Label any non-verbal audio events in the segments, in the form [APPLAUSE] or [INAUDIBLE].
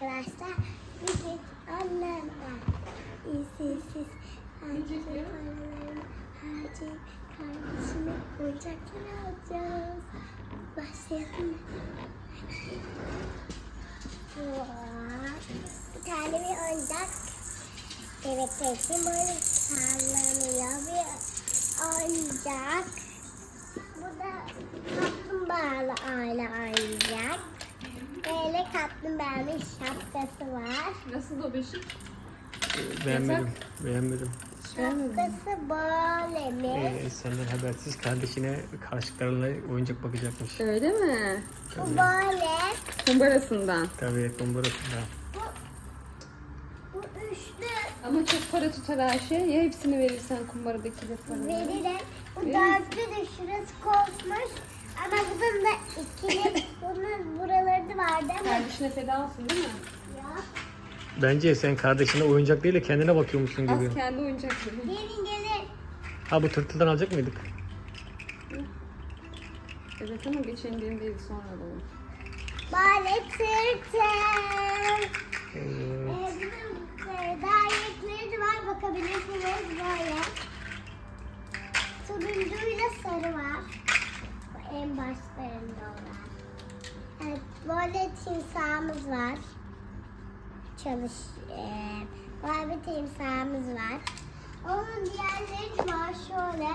arkadaşlar. Bugün annemle izinsiz harcayıp harcayıp kardeşime oyuncaklar alacağız. Başlayalım Bir tane bir oyuncak. Evet, resim böyle sallanıyor bir oyuncak. Bu da kaplumbağalı aile oyuncak. Böyle kaplumbağanın şapkası var. Nasıl o beşik? Beğenmedim. Beğenmedim. Şapkası böyle mi? Ee, senden habersiz kardeşine karşılıklarla oyuncak bakacakmış. Öyle mi? Bu böyle. Kumbarasından. Tabii kumbarasında. Bu, üçlü Ama çok para tutar Ayşe. Ya hepsini verirsen kumbaradaki parayı. veririm. Bu dörtlü de şurası kopmuş. Ama bunun da ikili. Bunun buraları da vardı ama Kardeşine feda olsun değil mi? yok. Bence sen kardeşine oyuncak değil de kendine bakıyormuşsun gibi. Az kendi oyuncakları. Gelin gelin. Ha bu tırtıldan alacak mıydık? Evet ama geçen gün değil sonra alalım. Böyle tırtıl. Çalış, e, böyle bir timsahımız var. Onun diğerleri de var şöyle.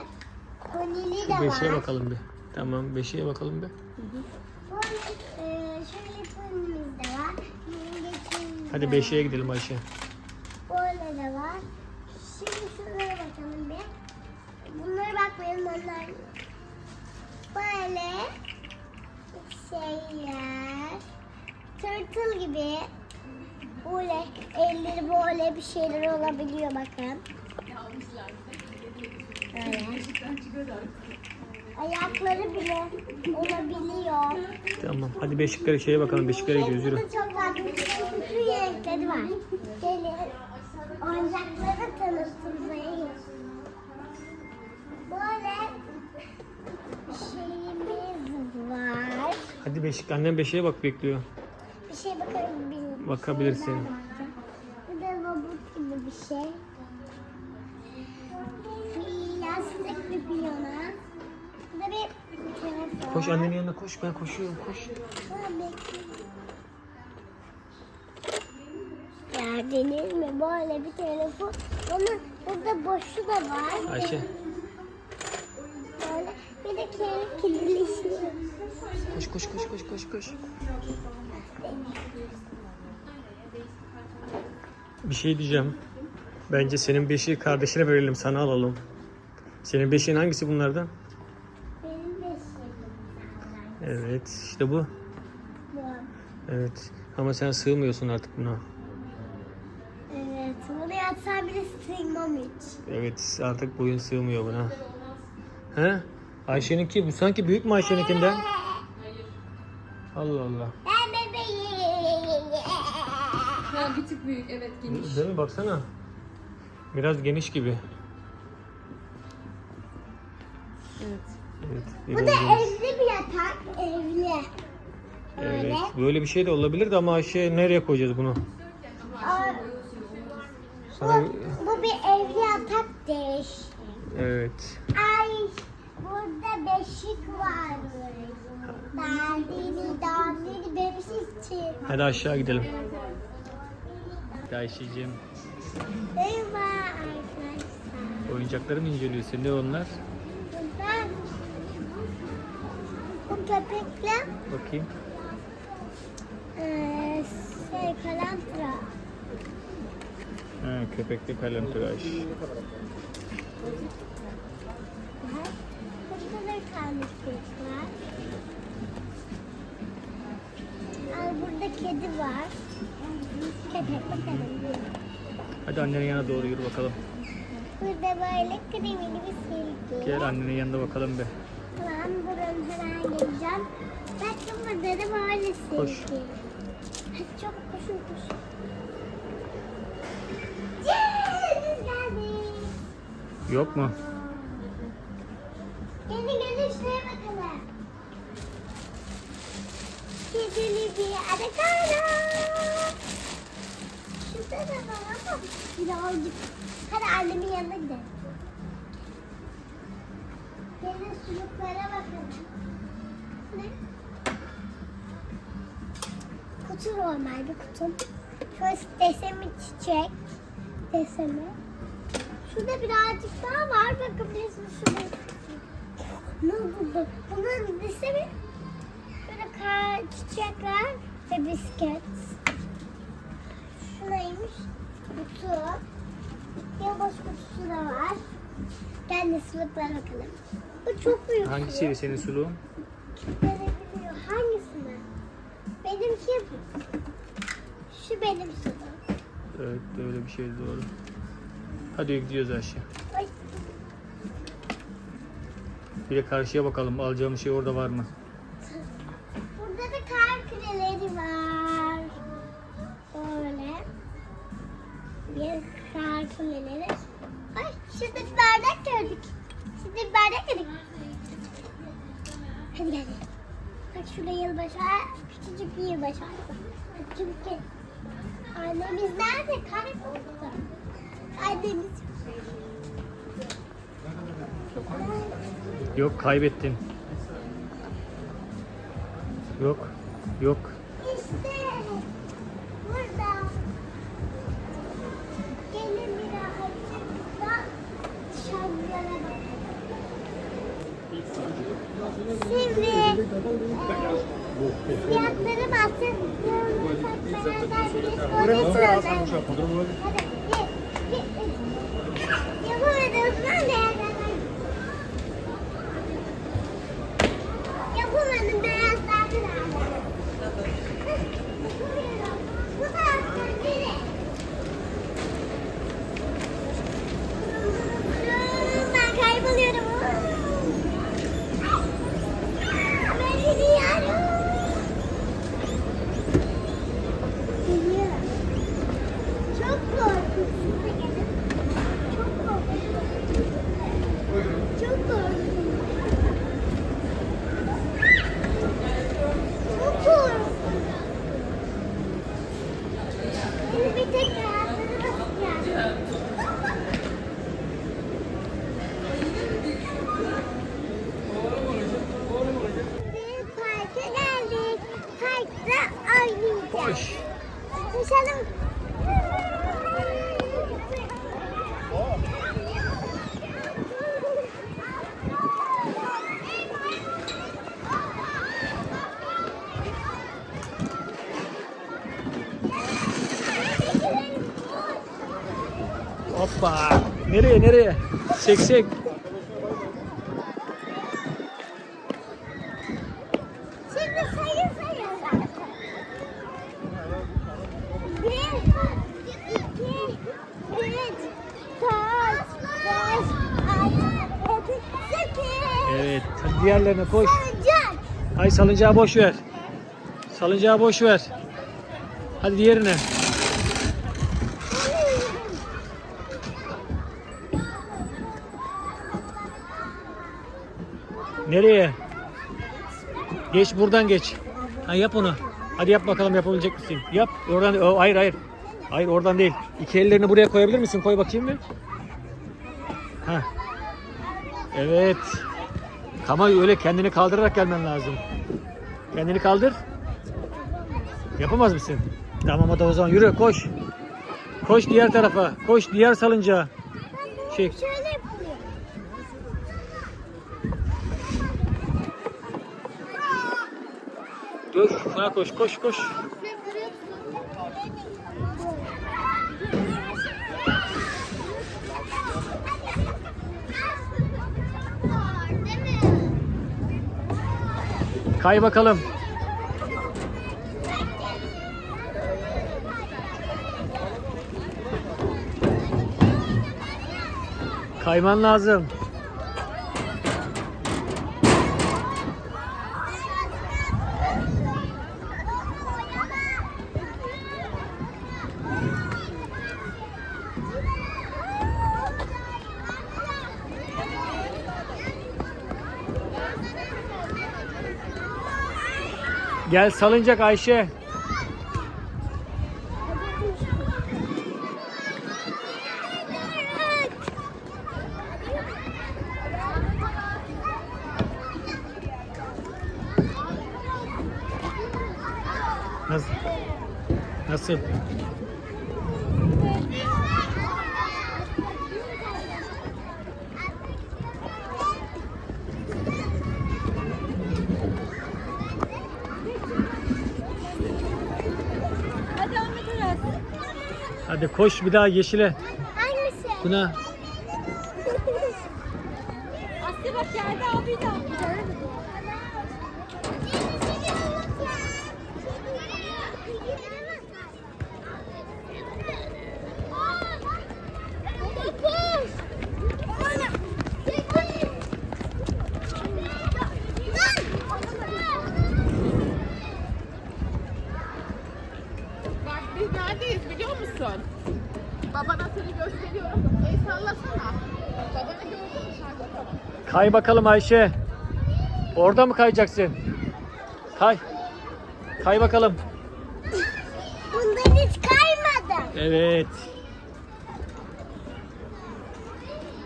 Konili de Beşiğe var. bakalım bir. Tamam beşiğe bakalım bir. Böyle e, şöyle konimiz de var. Yengeçimiz Hadi beşiğe var. gidelim Ayşe. Böyle de var. Şimdi şunlara bakalım bir. Bunlara bakmayalım onlar. Böyle şeyler. Tırtıl gibi. Böyle elleri böyle bir şeyler olabiliyor bakın. Böyle. Ayakları bile olabiliyor. Tamam. Hadi beşiklere şeye bakalım. Beşiklere gidiyoruz yürü. Burada çok farklı bütün renkleri var. Gelin. Oyuncakları tanıtmaya Böyle bir şeyimiz var. Hadi beşik. Annem beşiğe bak bekliyor. Bir şey bakabilir Bakabilirsin. Bu da robot gibi bir şey. Plastik bir piyano. Bu da bir telefon. Koş annenin yanına koş. Ben koşuyorum koş. Gördünüz mü böyle bir telefon. Onun burada boşu da var. Ayşe. Böyle bir de kendi kilitli. Koş koş koş koş koş koş. Bir şey diyeceğim. Bence senin beşiği kardeşine verelim sana alalım. Senin beşiğin hangisi bunlardan? Benim de şeyim. Evet işte bu. Bu. Evet ama sen sığmıyorsun artık buna. Evet, bunu yatsam bile sığmam hiç. Evet artık boyun sığmıyor buna. He? Ayşe'ninki bu sanki büyük mü Ayşe'ninkinden? Allah Allah. Bir tık büyük evet geniş. Değil mi baksana. Biraz geniş gibi. Evet. Evet. Bu biraz da geniş. evli bir yatak, evli. Böyle. Evet. Böyle bir şey de olabilirdi ama Ayşe nereye koyacağız bunu? Aa, Sana... bu, bu bir evli yatak değil. Evet. Ay, burada beşik var. Dandini, dandini bebiş için. Hadi aşağı gidelim. Hadi Ayşe'cim. Merhaba arkadaşlar. Oyuncakları mı inceliyorsun? Ne onlar? Burada bu köpekle Bakayım. eee şey kalantra. Ha, köpekli kalem tıraş. var. Burada da kalmışlık var. Ay, burada kedi var. Hadi annenin yanına doğru yürü bakalım. Burada böyle kremili bir silgi. Gel annenin yanına bakalım bir. Tamam durun hemen geleceğim. Bakın burada da böyle silgi. Koş. Hadi çok koşun koşun. Yok mu? Gelin gelin şuraya bakalım. Kedili bir adakana. birazcık. Hadi annemin yanına gidelim. Gelin suluklara bakalım. Ne? Kutu normal bir kutu. Şöyle desemi çiçek. Desemi. Şurada birazcık daha var. Bakabilirsiniz şurada. Ne oldu? Bunun desemi böyle çiçekler ve bisiklet. Kutu. Yılbaşı kutusu da var. Gel de suluklara bakalım. Bu çok büyük. Hangisiydi senin suluğun? Verebiliyor. Hangisini? Benimki bu. Şu benim suluğum. Evet öyle bir şeydi doğru. Hadi gidiyoruz aşağı. Ay, Bir de karşıya bakalım alacağımız şey orada var mı? Burada da kar küreleri var. Bardak gördük. Şurada bir bardak gördük. Hadi gel. Bak şurada yılbaşı. Küçücük bir yılbaşı. Çünkü annemiz nerede? Kayboldu. Annemiz. Yok kaybettin. Yok. Yok. İşte burada. Gelin birazcık da dışarılara bakalım. Şimdi fiyatları baksın. Buraya Hadi. Git, git. Yapamadığımdan değerlendir. Yapamadım beyazlardı nerede? Yapamıyorum. Bu taraftan biri. Ben kayboluyorum. Ben gidiyorum. Geliyorum. Çok korkunç. Çok korkunç. Çok korkunç. Çok korkunç. Şimdi bir tek ayakları basacağım. Bir parka geldik. Parkta oynayacağız. Koş. Koşalım. Hoppa. Nereye nereye? Seksek. Diğerlerine koş. Salıncak. Ay salıncağı boş ver. Salıncağı boş ver. Hadi diğerine. Nereye? Geç buradan geç. Ha yap onu. Hadi yap bakalım yapabilecek misin? Yap. Oradan o, hayır hayır. Hayır oradan değil. İki ellerini buraya koyabilir misin? Koy bakayım bir. Ha. Evet. Ama öyle kendini kaldırarak gelmen lazım. Kendini kaldır. Yapamaz mısın? Tamam hadi o zaman yürü koş. Koş diğer tarafa. Koş diğer salıncağa. Şey, dur şuna koş koş koş. Kay bakalım. Kayman lazım. Gel salıncak Ayşe. Nasıl? Nasıl? Hadi koş bir daha yeşile. Hangisi? Buna. Kay bakalım Ayşe. Orada mı kayacaksın? Kay. Kay bakalım. Bundan hiç kaymadım. Evet.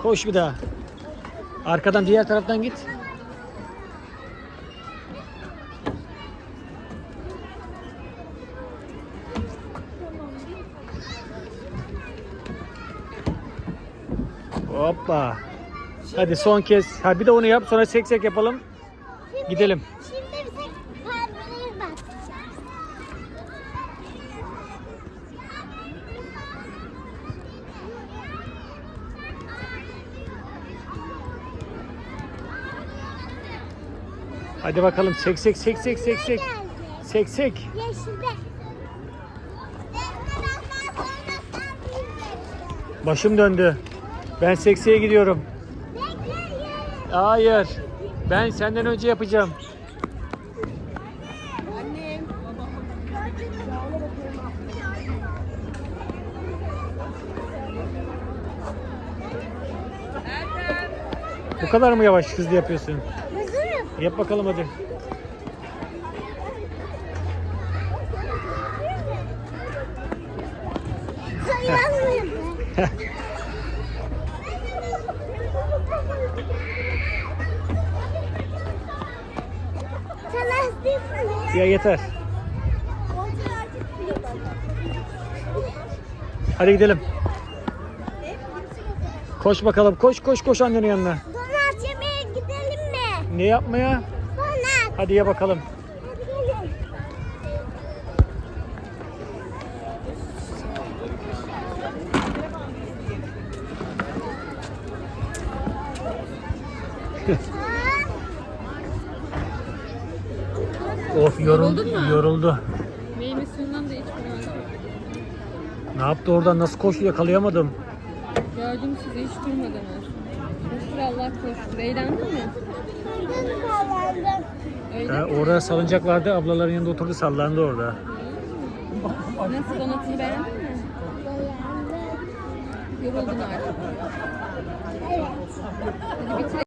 Koş bir daha. Arkadan diğer taraftan git. Hoppa. Hadi son kez. Ha bir de onu yap sonra seksek yapalım. Şimdi, Gidelim. Şimdi bize pembeleri bakacağız. Hadi bakalım seksek seksek seksek. Geldi. Seksek. Yeşilde. Başım döndü. Ben seksiye gidiyorum. Hayır. Ben senden önce yapacağım. Bu kadar mı yavaş hızlı yapıyorsun? Yap bakalım hadi. Sen [LAUGHS] Ya yeter. Hadi gidelim. Koş bakalım. Koş koş koş annenin yanına. Donat yemeye gidelim mi? Ne yapmaya? Donat. Hadi ye bakalım. Of yoruldu. Yoruldun mu? Yoruldu. Meyve suyundan da iç biraz. Ne yaptı oradan? Nasıl koştu yakalayamadım. Gördüm sizi hiç durmadınız. Koştur Allah koştur. Eğlendin mi? Öyle Ha, mi? orada salıncak vardı. Ablaların yanında oturdu sallandı orada. Nasıl donatını beğendin mi? Yoruldun artık. Evet. Hadi bitir.